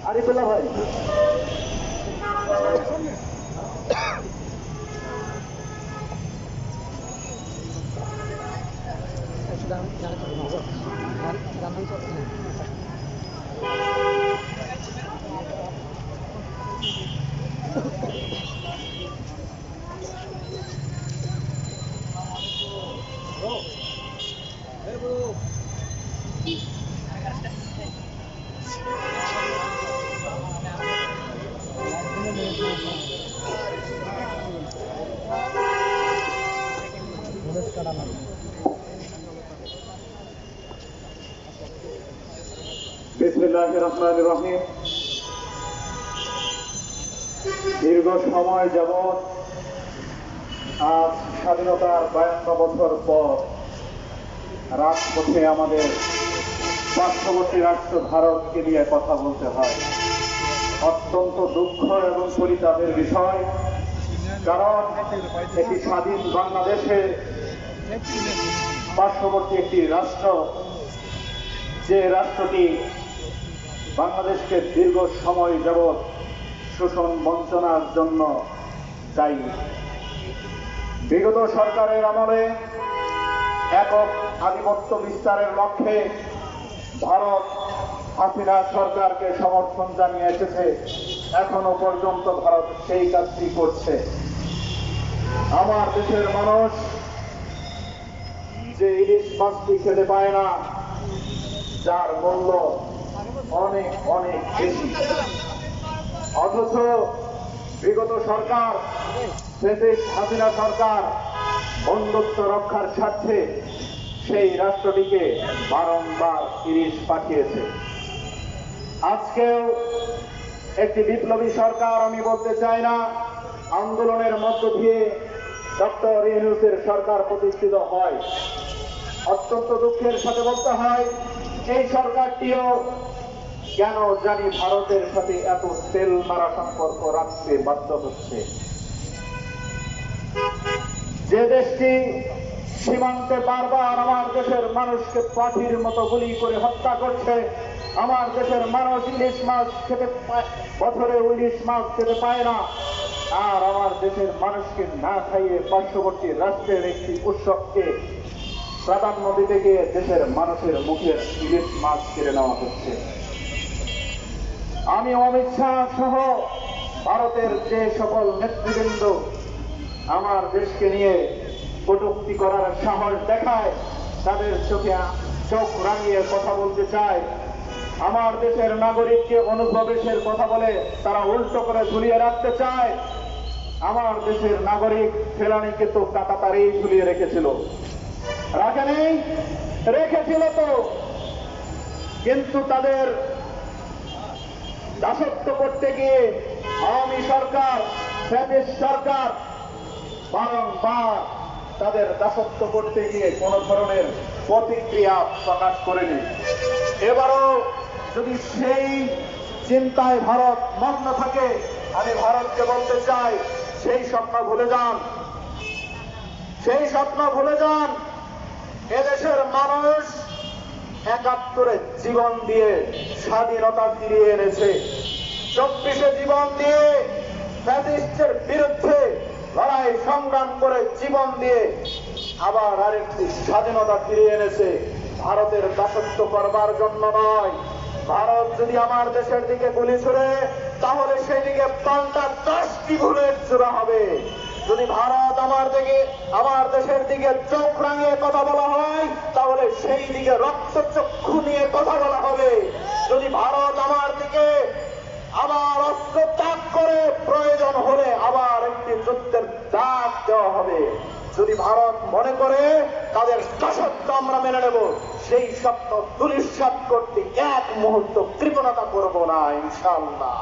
Hari. Sudah, বিসমিল্লাহ রহমান রহিম দীর্ঘ সময় যাবৎ আজ স্বাধীনতার বায়ান্ন বছর পর রাজপথে আমাদের পার্শ্ববর্তী রাষ্ট্র ভারতকে নিয়ে কথা বলতে হয়। অত্যন্ত দুঃখ এবং পরিতাপের বিষয়, কারণ একটি স্বাধীন বাংলাদেশে পার্শ্ববর্তী একটি রাষ্ট্র, যে রাষ্ট্রটি বাংলাদেশকে দীর্ঘ সময় যাবৎ শোষণ বঞ্চনার জন্য দায়ী। বিগত সরকারের আমলে একক আধিপত্য বিস্তারের লক্ষ্যে ভারত হাসিনা সরকারকে সমর্থন জানিয়ে এসেছে। এখনও পর্যন্ত ভারত সেই কাজটি করছে। আমার দেশের মানুষ যে ইলিশ মাছটি খেতে পায় না, যার মূল্য অনেক অনেক বেশি। অথচ বিগত সরকার শেখ হাসিনা সরকার বন্ধুত্ব রক্ষার স্বার্থে সেই রাষ্ট্রটিকে বারংবার ইলিশ পাঠিয়েছে। আজকেও একটি বিপ্লবী সরকার, আমি বলতে চাই না, আন্দোলনের মধ্য দিয়ে ডক্টর ইউনুসের সরকার প্রতিষ্ঠিত হয়। অত্যন্ত দুঃখের সাথে বলতে হয়, এই সরকারটিও কেন জানি ভারতের সাথে এত তেল মারা সম্পর্ক রাখতে বাধ্য হচ্ছে। যে দেশটি সীমান্তে বারবার আমার দেশের মানুষকে পাখির মতো গুলি করে হত্যা করছে, আমার দেশের মানুষ ইলিশ মাছ খেতে বছরে ইলিশ মাছ খেতে পায় না। আর আমার দেশের মানুষকে না খাইয়ে পার্শ্ববর্তী রাষ্ট্রের একটি উৎসবকে প্রাধান্য দিতে গিয়ে দেশের মানুষের মুখের ইলিশ মাছ কেড়ে নেওয়া হচ্ছে। আমি অমিত শাহ সহ ভারতের যে সকল নেতৃবৃন্দ আমার দেশকে নিয়ে কটুক্তি করার সাহস দেখায়, তাদের চোখে চোখ রাঙিয়ে কথা বলতে চায়। আমার দেশের নাগরিককে অনুপ্রবেশের কথা বলে তারা উল্টো করে ঝুলিয়ে রাখতে চায়। আমার দেশের নাগরিক ফেলানিকে তো কাতাতারেই ঝুলিয়ে রেখেছিল। রাখেনি রেখেছিল তো। কিন্তু তাদের দাসত্ব করতে গিয়ে আওয়ামী সরকার ব্রিটিশ সরকার বারংবার তাদের দাসত্ব করতে গিয়ে কোন ধরনের প্রতিক্রিয়া প্রকাশ করেনি। এবারও যদি সেই চিন্তায় ভারত মগ্ন থাকে, আমি ভারতকে বলতে চাই, সেই স্বপ্ন ভুলে যান। সেই স্বপ্ন ভুলে যান। এদেশের মানুষ একাত্তরে জীবন দিয়ে স্বাধীনতা ফিরিয়ে এনেছে। চব্বিশে জীবন দিয়ে ফ্যাসিস্টের বিরুদ্ধে লড়াই, সংগ্রাম করে জীবন দিয়ে আবার আরেকটি স্বাধীনতা ফিরিয়ে এনেছে। ভারতের দাসত্ব করবার জন্য নয়। ভারত যদি আমার দেশের দিকে গুলি ছুড়ে, তাহলে সেই দিকে পাল্টা দশটি ভুলের চূড়া হবে। যদি ভারত আমার দিকে, আমার দেশের দিকে চোখ রাঙিয়ে কথা বলা হয়, তাহলে সেই দিকে রক্ত চক্ষু নিয়ে কথা বলা হবে। যদি ভারত আমার দিকে আবার অস্ত্র ত্যাগ করে, প্রয়োজন হলে আবার একটি যুদ্ধের ডাক দেওয়া হবে। যদি ভারত মনে করে তাদের দাসত্ব আমরা মেনে নেব, সেই স্বপ্ন দুলিশ্বাত করতে এক মুহূর্ত কৃপণতা করব না ইনশাল্লাহ